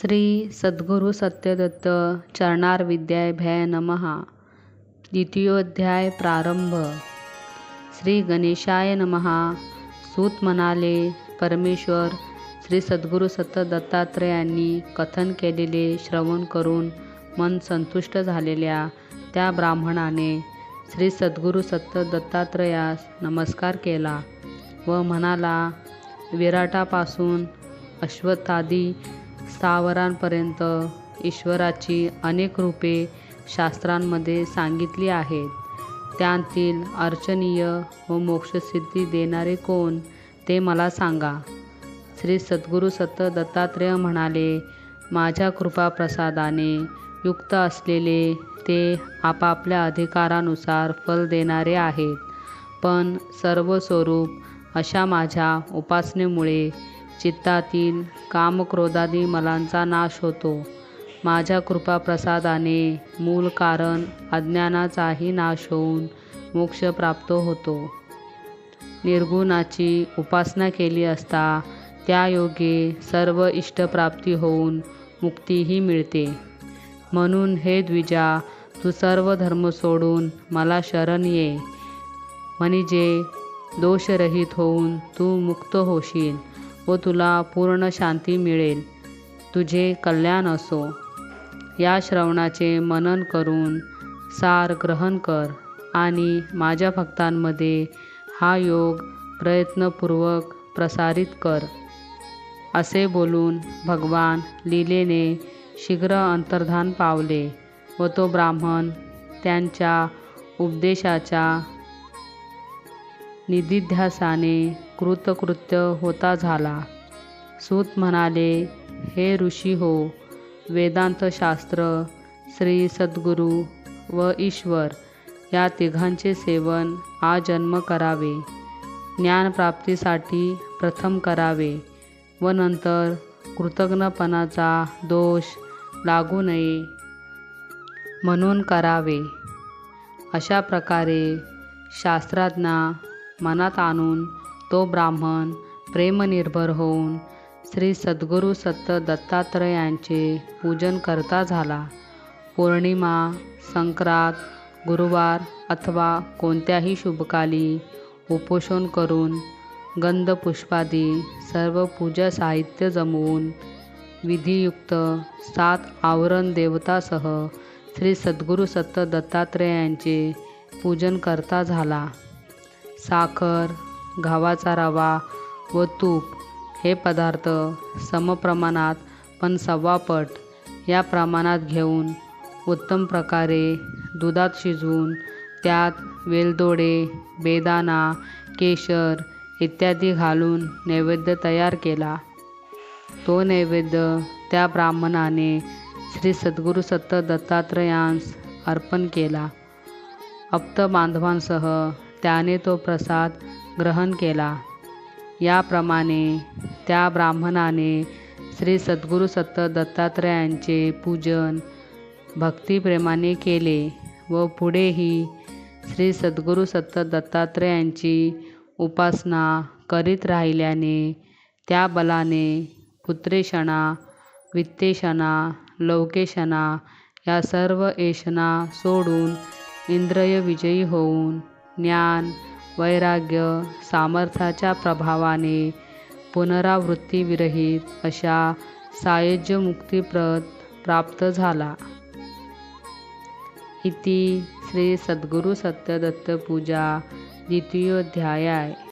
श्री सद्गुरु सत्यदत्त चरणार विद्याभ्याय नमहा द्वितीयोध्याय प्रारंभ. श्री गणेशाय नमहा सूत म्हणाले परमेश्वर श्री सद्गुरु सत्य दत्तात्रयांनी कथन केलेले श्रवण करून मन संतुष्ट झालेल्या त्या ब्राह्मणाने श्री सद्गुरु सत्य दत्तात्रयास नमस्कार केला व म्हणाला विराटापासून अश्वत्थादी स्थावरांपर्यंत ईश्वराची अनेक रूपे शास्त्रांमध्ये सांगितली आहेत. त्यांतील अर्चनीय व मोक्षसिद्धी देणारे कोण ते मला सांगा. श्री सद्गुरू सत दत्तात्रेय म्हणाले माझ्या कृपाप्रसादाने युक्त असलेले ते आपापल्या अधिकारानुसार फल देणारे आहेत. पण सर्व स्वरूप अशा माझ्या उपासनेमुळे चित्तातील कामक्रोधादी मलांचा नाश होतो. माझ्या कृपाप्रसादाने मूल कारण अज्ञानाचाही नाश होऊन मोक्ष प्राप्त होतो. निर्गुणाची उपासना केली असता त्या योगे सर्व इष्टप्राप्ती होऊन मुक्तीही मिळते. म्हणून हे द्विजा तू सर्व धर्म सोडून मला शरण ये. म्हणजे दोषरहित होऊन तू मुक्त होशील. व तुला पूर्ण शांती मिळेल. तुझे कल्याण असो. या श्रवणाचे मनन करून सार ग्रहण कर आणि माझ्या भक्तांमध्ये हा योग प्रयत्नपूर्वक प्रसारित कर. असे बोलून भगवान लीलेने शीघ्र अंतर्धान पावले व तो ब्राह्मण त्यांच्या उपदेशाच्या निधिध्यासाने कृतकृत्य होता झाला. सूत म्हणाले हे ऋषी हो वेदांतशास्त्र श्री सद्गुरू व ईश्वर या तिघांचे सेवन आजन्म करावे. ज्ञानप्राप्तीसाठी प्रथम करावे व नंतर कृतज्ञपणाचा दोष लागू नये म्हणून करावे. अशा प्रकारे शास्त्रज्ञा मनात आणून तो ब्राह्मण प्रेमनिर्भर होऊन श्री सद्गुरु सत्त दत्तात्रयांचे पूजन करता झाला. पौर्णिमा संक्रांत गुरुवार अथवा कोणत्याही शुभकाली उपोषण करून गंधपुष्पादी सर्व पूजा साहित्य जमवून विधियुक्त सात आवरण देवतासह श्री सद्गुरु सत्त दत्तात्रेयांचे पूजन करता झाला. साखर गव्हाचा रवा व तूप हे पदार्थ समप्रमाणात पण सव्वापट. या प्रमाणात घेऊन उत्तम प्रकारे दुधात शिजवून त्यात वेलदोडे बेदाणा केशर इत्यादी घालून नैवेद्य तयार केला. तो नैवेद्य त्या ब्राह्मणाने श्री सद्गुरु सत्त दत्तात्रयांस अर्पण केला. अप्त बांधवांसह त्याने तो प्रसाद ग्रहण केला. याप्रमाणे त्या ब्राह्मणाने श्री सद्गुरु सत्त दत्तात्रयांचे पूजन भक्तिप्रेमाने केले व पुढेही श्री सद्गुरु सत्त दत्तात्रयांची उपासना करीत राहिल्याने त्या बलाने पुत्रेशणा वित्तेषणा लौकेशणा या सर्व एशना सोडून इंद्रिय विजयी होऊन ज्ञान वैराग्य सामर्थ्याच्या प्रभावाने पुनरावृत्तीविरहित अशा सायुज्य मुक्तीप्रत प्राप्त झाला. इति श्री सद्गुरु सत्यदत्त पूजा द्वितीयोध्याय